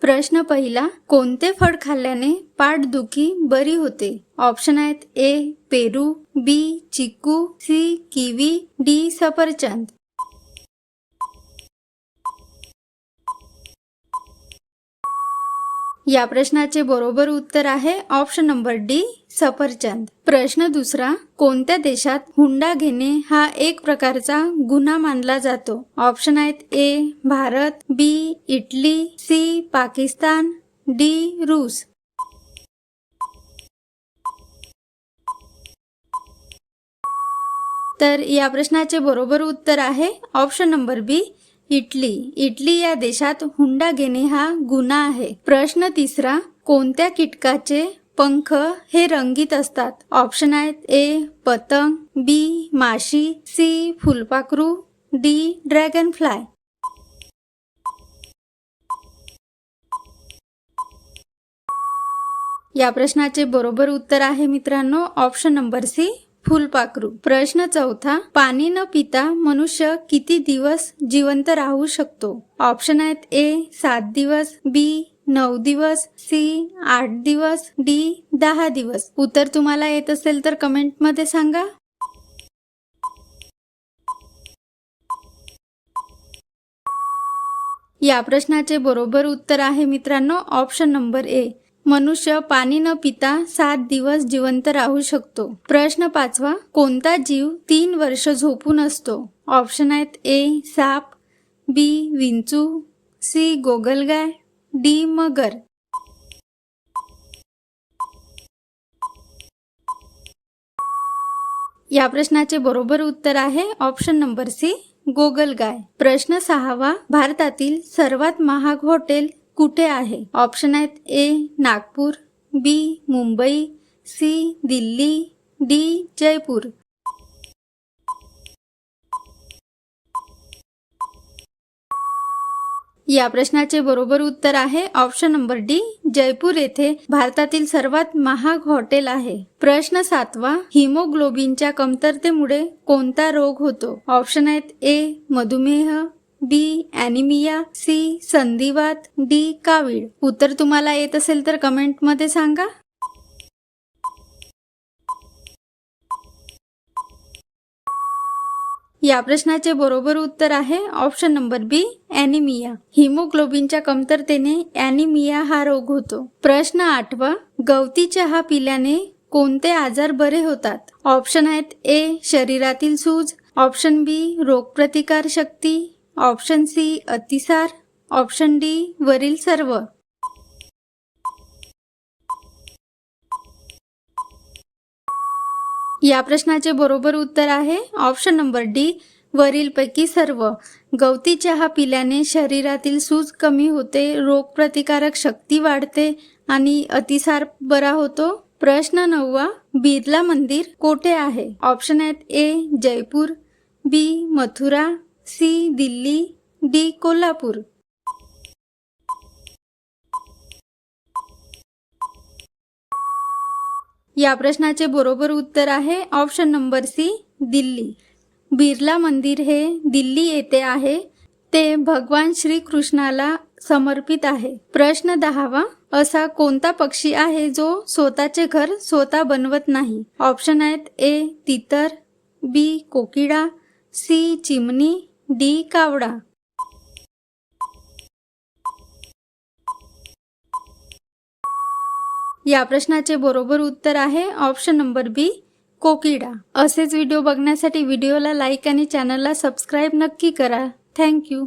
प्रश्न पहिला कोणते फळ खाल्ल्याने पाठदुखी बरी होते? ऑप्शन आहेत ए पेरू बी चिकू सी किवी डी सफरचंद. या प्रश्नाचे बरोबर उत्तर आहे ऑप्शन नंबर डी सफरचंद. प्रश्न दुसरा कोणत्या देशात हुंडा घेणे हा एक प्रकारचा गुन्हा मानला जातो? ऑप्शन आहेत A Bharat B Italy C Pakistan D रूस. तर या प्रश्नाचे बरोबर उत्तर आहे option number B Italy. Italy या देशात हुंडा घेणे हा गुन्हा आहे. प्रश्न तिसरा कोणत्या कीटकाचे पंख हे रंगीत असतात? ऑप्शन आहेत ए पतंग बी माशी सी फुलपाखरू डी ड्रॅगन फ्लाय या प्रश्नाचे बरोबर उत्तर आहे मित्रांनो. ऑप्शन नंबर सी फुलपाखरू. प्रश्न चौथा पाणी न पिता मनुष्य किती दिवस जिवंत राहू शकतो? ऑप्शन आहेत ए सात दिवस बी नऊ दिवस सी आठ दिवस डी दहा दिवस. उत्तर तुम्हाला येत असेल तर कमेंटमध्ये सांगा. या प्रश्नाचे बरोबर उत्तर आहे मित्रांनो ऑप्शन नंबर ए. मनुष्य पाणी न पिता सात दिवस जिवंत राहू शकतो. प्रश्न पाचवा कोणता जीव तीन वर्ष झोपून असतो? ऑप्शन आहेत ए साप बी विंचू सी गोगलगाय डी मगर. या प्रश्नाचे बरोबर उत्तर आहे ऑप्शन नंबर सी गोगलगाय. प्रश्न सहावा भारतातील सर्वात महाग हॉटेल कुठे आहे? ऑप्शन आहेत A Nagpur B Mumbai C Delhi D Jaipur. या प्रश्नाचे बरोबर उत्तर आहे ऑप्शन नंबर डी जयपूर येथे भारतातील सर्वात महाग हॉटेल आहे. प्रश्न सातवा हिमोग्लोबिनच्या कमतरतेमुळे कोणता रोग होतो? ऑप्शन आहेत ए मधुमेह बी ॲनिमिया सी संधिवात डी कावीळ. उत्तर तुम्हाला येत असेल तर कमेंटमध्ये सांगा. या प्रश्नाचे बरोबर उत्तर आहे ऑप्शन नंबर बी ॲनिमिया. हिमोग्लोबिनच्या कमतरतेने ॲनिमिया हा रोग होतो. प्रश्न आठवा गवती चहा पिल्याने कोणते आजार बरे होतात? ऑप्शन आहेत ए शरीरातील सूज. ऑप्शन बी रोगप्रतिकार शक्ती. ऑप्शन सी अतिसार. ऑप्शन डी वरील सर्व. या प्रश्नाचे बरोबर उत्तर आहे. ऑप्शन नंबर डी वरीलपैकी सर्व. गवती चहा पिल्याने शरीरातील सूज कमी होते रोगप्रतिकारक शक्ती वाढते आणि अतिसार बरा होतो. प्रश्न नववा बिर्ला मंदिर कोठे आहे? ऑप्शन आहेत A Jaipur B Mathura C Delhi D Kolhapur. या प्रश्नाचे बरोबर उत्तर आहे option number C Delhi. Birla Mandir हे दिल्ली येथे आहे. ते भगवान श्रीकृष्णाला समर्पित आहे. प्रश्न दहावा असा कोणता पक्षी आहे जो स्वतःचे घर स्वतः बनवत नाही? ऑप्शन आहेत ए तितर बी कोकिळा सी चिमणी डी कावडा. या प्रश्नाचे बरोबर उत्तर आहे ऑप्शन नंबर बी कोकिडा. असेच व्हिडिओ बघण्यासाठी व्हिडिओला लाईक आणि चॅनलला सबस्क्राईब नक्की करा. थँक्यू.